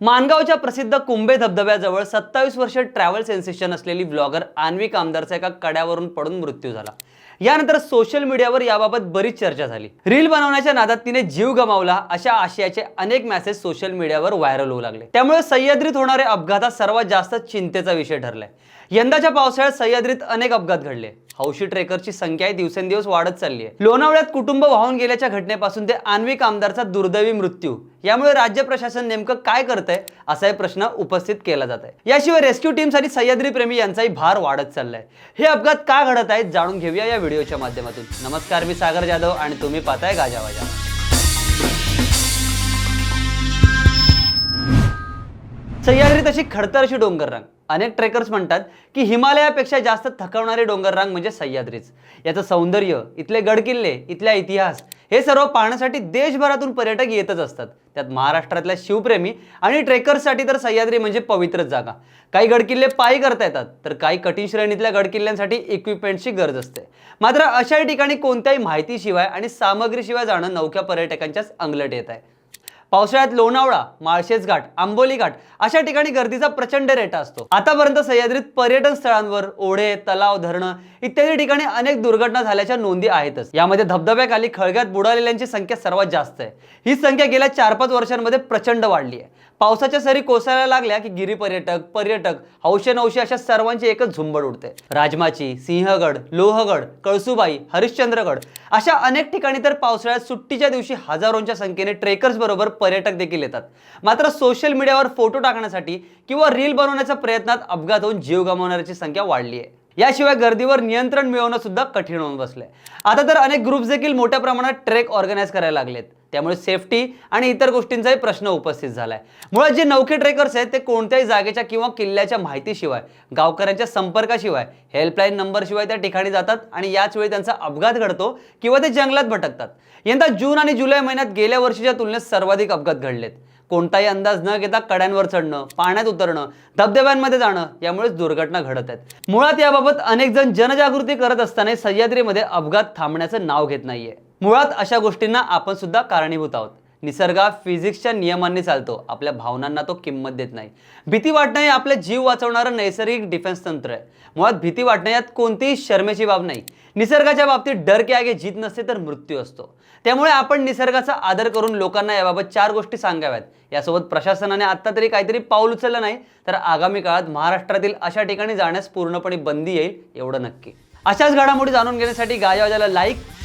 मानगावच्या प्रसिद्ध कुंभे धबधब्याजवळ सत्तावीस वर्ष ट्रॅव्हल सेन्सेशन असलेली ब्लॉगर आन्वी कामदारचा एका कड्यावरून पडून मृत्यू झाला. यानंतर सोशल मीडियावर याबाबत बरीच चर्चा झाली. रील बनवण्याच्या नादात तिने जीव गमावला अशा आशयाचे अनेक मेसेज सोशल मीडियावर व्हायरल होऊ लागले. त्यामुळे सह्याद्रीत होणारे अपघातात सर्वात जास्त चिंतेचा विषय ठरलाय. यंदाच्या पावसाळ्यात सह्याद्रीत अनेक अपघात घडले. हौशी ट्रेकरची संख्याही दिवसेंदिवस वाढत चालली आहे. लोणावळ्यात कुटुंब वाहून गेल्याच्या घटनेपासून ते आण्विक आमदारचा दुर्दैवी मृत्यू. यामुळे राज्य प्रशासन नेमकं काय करतंय असाही प्रश्न उपस्थित केला जात आहे याशिवाय रेस्क्यू टीम्स आणि सह्याद्री प्रेमी यांचाही भार वाढत चाललाय. हे अपघात का घडत आहेत जाणून घेऊया या व्हिडिओच्या माध्यमातून. नमस्कार मी सागर जाधव आणि तुम्ही पाहताय गाजावाजा सह्याद्री तशी खडतर अशी डोंगर रांग. अनेक ट्रेकर्स म्हणतात की हिमालयापेक्षा जास्त थकवणारी डोंगर रांग म्हणजे सह्याद्रीच. याचं सौंदर्य इथले गडकिल्ले इथला इतिहास हे सर्व पाहण्यासाठी देशभरातून पर्यटक येतच असतात. त्यात महाराष्ट्रातल्या शिवप्रेमी आणि ट्रेकर्ससाठी तर सह्याद्री म्हणजे पवित्रच जागा. काही गडकिल्ले पायी करता येतात तर काही कठीण श्रेणीतल्या गडकिल्ल्यांसाठी इक्विपमेंटची गरज असते. मात्र अशा ठिकाणी कोणत्याही माहितीशिवाय आणि सामग्रीशिवाय जाणं नौक्या पर्यटकांच्याच अंगलट येत आहे. पावसाळ्यात लोणावळा माळशेज घाट आंबोली घाट अशा ठिकाणी गर्दीचा प्रचंड रेटा असतो. आतापर्यंत सह्याद्रीत पर्यटन स्थळांवर ओढे तलाव धरणं इत्यादी ठिकाणी अनेक दुर्घटना झाल्याच्या नोंदी आहेतच. यामध्ये धबधब्याखाली खळग्यात बुडालेल्यांची संख्या सर्वात जास्त आहे. ही संख्या गेल्या चार पाच वर्षांमध्ये प्रचंड वाढली आहे. पावसाच्या सरी कोसळायला लागल्या की गिरी पर्यटक पर्यटक हौशे नौशे अशा सर्वांची एकच झुंबड उडते. राजमाची सिंहगड लोहगड कळसुबाई हरिश्चंद्रगड अशा अनेक ठिकाणी तर पावसाळ्यात सुट्टीच्या दिवशी हजारोंच्या संख्येने ट्रेकर्स बरोबर पर्यटक देखील येतात. मात्र सोशल मीडियावर फोटो टाकण्यासाठी किंवा रील बनवण्याच्या प्रयत्नात अपघात होऊन जीव गमावणाऱ्याची संख्या वाढली आहे याशिवाय गर्दीवर नियंत्रण मिळवणं सुद्धा कठीण होऊन बसलंय. आता तर अनेक ग्रुप्स देखील मोठ्या प्रमाणात ट्रेक ऑर्गनाईज करायला लागलेत. त्यामुळे सेफ्टी आणि इतर गोष्टींचाही प्रश्न उपस्थित झालाय. मुळात जे नौके ट्रेकर्स आहेत ते कोणत्याही जागेच्या किंवा किल्ल्याच्या माहितीशिवाय गावकऱ्यांच्या संपर्काशिवाय हेल्पलाईन नंबरशिवाय त्या ठिकाणी जातात आणि याच वेळी त्यांचा अपघात घडतो किंवा ते जंगलात भटकतात. यंदा जून आणि जुलै महिन्यात गेल्या वर्षीच्या तुलनेत सर्वाधिक अपघात घडलेत. कोणताही अंदाज न घेता कड्यांवर चढणं पाण्यात उतरणं धबधब्यांमध्ये जाणं यामुळेच दुर्घटना घडत आहेत. मुळात याबाबत अनेक जण जनजागृती करत असताना सह्याद्रीमध्ये अपघात थांबण्याचं नाव घेत नाहीये. मुळात अशा गोष्टींना आपण सुद्धा कारणीभूत आहोत. निसर्ग फिजिक्सच्या नियमांनी चालतो. आपल्या भावनांना तो किंमत देत नाही. भीती वाटणं हे आपले जीव वाचवणारं नैसर्गिक डिफेन्स तंत्र आहे. मुळात भीती वाटणं यात कोणतीही शर्मेची बाब नाही. निसर्गाच्या बाबतीत डर के आगे जीत नसते तर मृत्यू असतो. त्यामुळे आपण निसर्गाचा आदर करून लोकांना याबाबत चार गोष्टी सांगाव्यात. यासोबत प्रशासनाने आत्ता तरी काहीतरी पाऊल उचललं नाही तर आगामी काळात महाराष्ट्रातील अशा ठिकाणी जाण्यास पूर्णपणे बंदी येईल एवढं नक्की. अशाच घडामोडी जाणून घेण्यासाठी गाजावाजाला लाईक